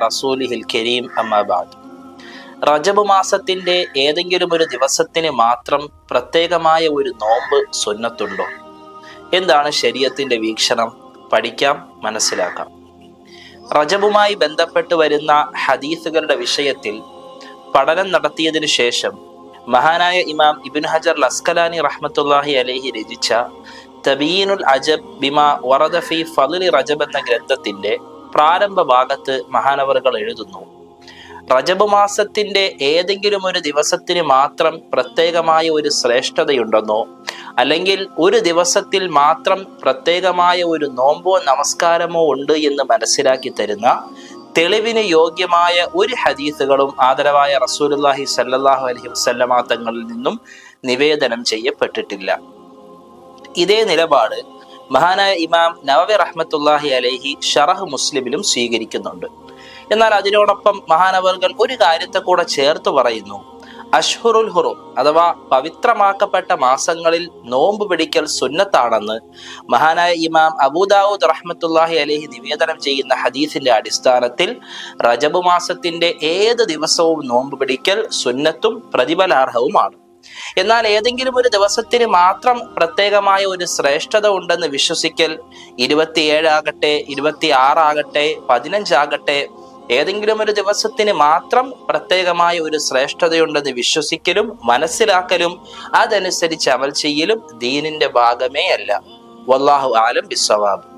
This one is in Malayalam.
റസൂലിഹിൽ കരീം റജബ് മാസത്തിന്റെ ഏതെങ്കിലും ഒരു ദിവസത്തിന് മാത്രം പ്രത്യേകമായ ഒരു നോമ്പ് സുന്നത്തുണ്ടോ? എന്താണ് ശരീരത്തിന്റെ വീക്ഷണം? പഠിക്കാം മനസ്സിലാക്കാം. റജബുമായി ബന്ധപ്പെട്ട് വരുന്ന ഹദീസുകളുടെ വിഷയത്തിൽ പഠനം നടത്തിയതിനു ശേഷം മഹാനായ ഇമാം ഇബിൻ ഹജർ ലസ്കലാനി റഹ്മത്തുല്ലാഹി അലഹി രചിച്ച തബീനുൽ അജബ് ബിമ വറദഫി ഫലി റജബ് എന്ന ഗ്രന്ഥത്തിന്റെ പ്രാരംഭ ഭാഗത്ത് മഹാനവറുകൾ എഴുതുന്നു. റജബ് മാസത്തിന്റെ ഏതെങ്കിലും ഒരു ദിവസത്തിന് മാത്രം പ്രത്യേകമായ ഒരു ശ്രേഷ്ഠതയുണ്ടെന്നോ അല്ലെങ്കിൽ ഒരു ദിവസത്തിൽ മാത്രം പ്രത്യേകമായ ഒരു നോമ്പോ നമസ്കാരമോ ഉണ്ട് എന്ന് മനസ്സിലാക്കി തരുന്ന തെളിവിന് യോഗ്യമായ ഒരു ഹദീസുകളും ആദരവായ റസൂലുല്ലാഹി സല്ലല്ലാഹു അലൈഹി വസല്ലമ തങ്ങളിൽ നിന്നും നിവേദനം ചെയ്യപ്പെട്ടിട്ടില്ല. ഇതേ നിലപാട് മഹാനായ ഇമാം നവവി റഹ്മത്തുല്ലാഹി അലൈഹി ഷറഹ് മുസ്ലിമിലും സ്വീകരിക്കുന്നുണ്ട്. എന്നാൽ അതിനോടൊപ്പം മഹാനവർകൾ ഒരു കാര്യത്തെ കൂടെ ചേർത്ത് പറയുന്നു. അഷ്ഹുറുൽ ഹുറും അഥവാ പവിത്രമാക്കപ്പെട്ട മാസങ്ങളിൽ നോമ്പ് പിടിക്കൽ സുന്നത്താണെന്ന് മഹാനായ ഇമാം അബൂദാവൂദ് റഹ്മത്തുല്ലാഹി അലഹി നിവേദനം ചെയ്യുന്ന ഹദീസിന്റെ അടിസ്ഥാനത്തിൽ റജബ് മാസത്തിന്റെ ഏത് ദിവസവും നോമ്പ് പിടിക്കൽ സുന്നത്തും പ്രതിഫലാർഹവുമാണ്. എന്നാൽ ഏതെങ്കിലും ഒരു ദിവസത്തിന് മാത്രം പ്രത്യേകമായ ഒരു ശ്രേഷ്ഠത ഉണ്ടെന്ന് വിശ്വസിക്കൽ ഇരുപത്തിയേഴാകട്ടെ ഇരുപത്തി ആറാകട്ടെ പതിനഞ്ചാകട്ടെ ഏതെങ്കിലും ഒരു ദിവസത്തിന് മാത്രം പ്രത്യേകമായ ഒരു ശ്രേഷ്ഠതയുണ്ടെന്ന് വിശ്വസിക്കലും മനസ്സിലാക്കലും അതനുസരിച്ച് അമൽ ചെയ്യലും ദീനിന്റെ ഭാഗമേ അല്ല. വല്ലാഹു ആലം ബിസ്വവാബ്